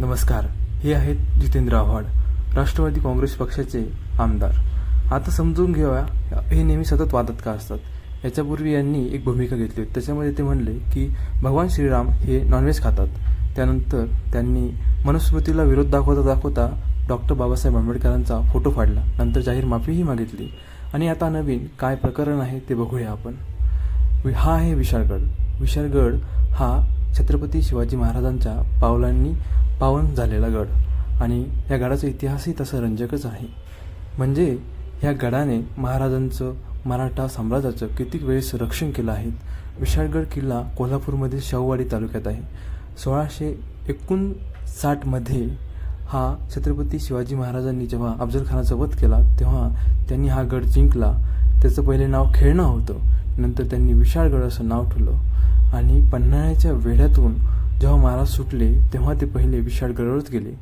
नमस्कार हे आहेत जितेंद्र आव्हाड राष्ट्रवादी काँग्रेस पक्षाचे आमदार. आता समजून घेऊया हे नेहमी सतत वादत का असतात. याच्यापूर्वी यांनी एक भूमिका घेतली होती. त्याच्यामध्ये ते म्हणले की भगवान श्रीराम हे नॉनव्हेज खातात. त्यानंतर त्यांनी मनुस्मृतीला विरोध दाखवता दाखवता डॉक्टर बाबासाहेब आंबेडकरांचा फोटो फाडला. नंतर जाहीर माफीही मागितली. आणि आता नवीन काय प्रकरण आहे ते बघूया आपण. हा आहे विशाळगड. विशाळगड हा छत्रपती शिवाजी महाराजांच्या पावलांनी पावन झालेला गड. आणि या गडाचा इतिहासही तसा रंजकच आहे. म्हणजे ह्या गडाने महाराजांचं मराठा साम्राज्याचं कितीक वेळेस रक्षण केलं आहे? विशाळगड किल्ला कोल्हापूरमधील शाहूवाडी तालुक्यात आहे. सोळाशे एकोणसाठमध्ये हा छत्रपती शिवाजी महाराजांनी जेव्हा अफजल खानाचा वध केला तेव्हा त्यांनी हा गड जिंकला. त्याचं पहिले नाव खेळणं होतं. नंतर त्यांनी विशाळगड असं नाव ठेवलं. आणि पन्हाळ्याच्या वेढ्यातून जेव्हा महाराज सुटले तेव्हा ते पहिले विशाळगडावरच गेले.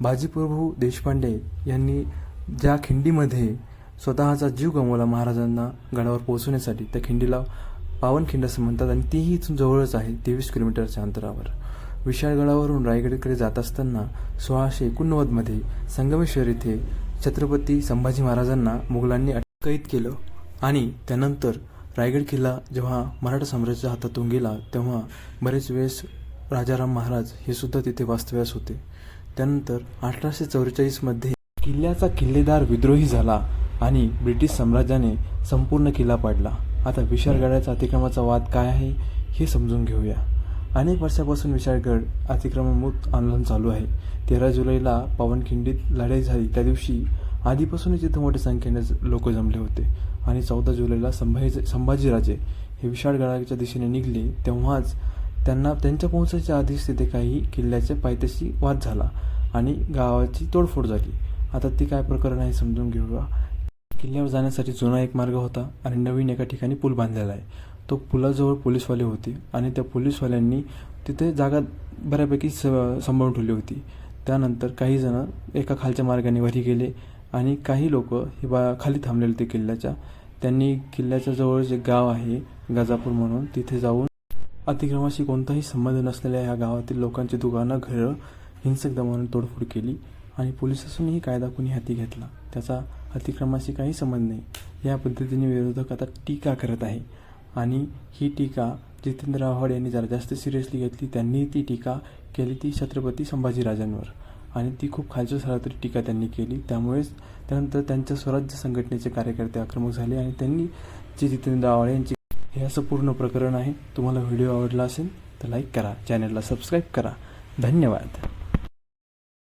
बाजीप्रभू देशपांडे यांनी ज्या खिंडीमध्ये स्वतःचा जीव गमावला महाराजांना गडावर पोहोचवण्यासाठी त्या खिंडीला पावनखिंड असं म्हणतात आणि तीही इथून जवळच आहे तेवीस किलोमीटरच्या अंतरावर. विशाळगडावरून रायगडकडे जात असताना सोळाशे एकोणनव्वदमध्ये संगमेश्वर येथे छत्रपती संभाजी महाराजांना मुघलांनी अटक कैद केलं आणि त्यानंतर रायगड किल्ला जेव्हा मराठा साम्राज्याच्या हातातून गेला तेव्हा बरेच वेळेस राजाराम महाराज हे सुद्धा तिथे वास्तव्यास होते. त्यानंतर अठराशे चौवेचाळीसमध्ये किल्ल्याचा किल्लेदार विद्रोही झाला आणि ब्रिटिश साम्राज्याने संपूर्ण किल्ला पाडला. आता विशाळगडाच्या अतिक्रमाचा वाद काय आहे हे समजून घेऊया. अनेक वर्षापासून विशाळगड अतिक्रमणमुक्त आंदोलन चालू आहे. तेरा जुलैला पावनखिंडीत लढाई झाली. त्या दिवशी आधीपासूनच इथं मोठ्या संख्येने लोक जमले होते. आणि चौदा जुलैला संभाजी संभाजीराजे हे विशाळगडाच्या दिशेने निघले तेव्हाच त्यांना त्यांच्या पोहोचायच्या आधीच तिथे काही किल्ल्याच्या पायथ्याशी वाद झाला आणि गावाची तोडफोड झाली. आता ती काय प्रकरण आहे समजून घेऊया. किल्ल्यावर जाण्यासाठी जुना एक मार्ग होता आणि नवीन एका ठिकाणी पूल बांधलेला आहे. तो पुलाजवळ पोलीसवाले होते आणि त्या पोलीसवाल्यांनी तिथे जागा बऱ्यापैकी स सांभाळून ठेवली होती. त्यानंतर काही जण एका खालच्या मार्गाने वरी गेले आणि काही लोक हे बा खाली थांबलेले होते किल्ल्याच्या. त्यांनी किल्ल्याच्या जवळ जे गाव आहे गाजापूर म्हणून. तिथे जाऊन अतिक्रमाशी कोणताही संबंध नसलेल्या या गावातील लोकांची दुकानं घरं हिंसक दमावून तोडफोड केली आणि पोलीस असूनही कायदा कुणी हाती घेतला. त्याचा अतिक्रमाशी काही संबंध नाही. या पद्धतीने विरोधक आता टीका करत आहे. आणि ही टीका जितेंद्र आव्हाड यांनी जरा जास्त सिरियसली घेतली त्यांनी ती टीका केली ती छत्रपती संभाजीराजांवर. आणि ती खूप खालच्या स्तरातली टीका त्यांनी केली. त्यामुळेच त्यानंतर त्यांच्या स्वराज्य संघटनेचे कार्यकर्ते आक्रमक झाले आणि त्यांनी जे जितेंद्र आव्हाड यांची हे असं पूर्ण प्रकरण आहे तुम्हाला व्हिडिओ आवडला असेल तर लाईक करा चॅनलला सबस्क्राईब करा. धन्यवाद.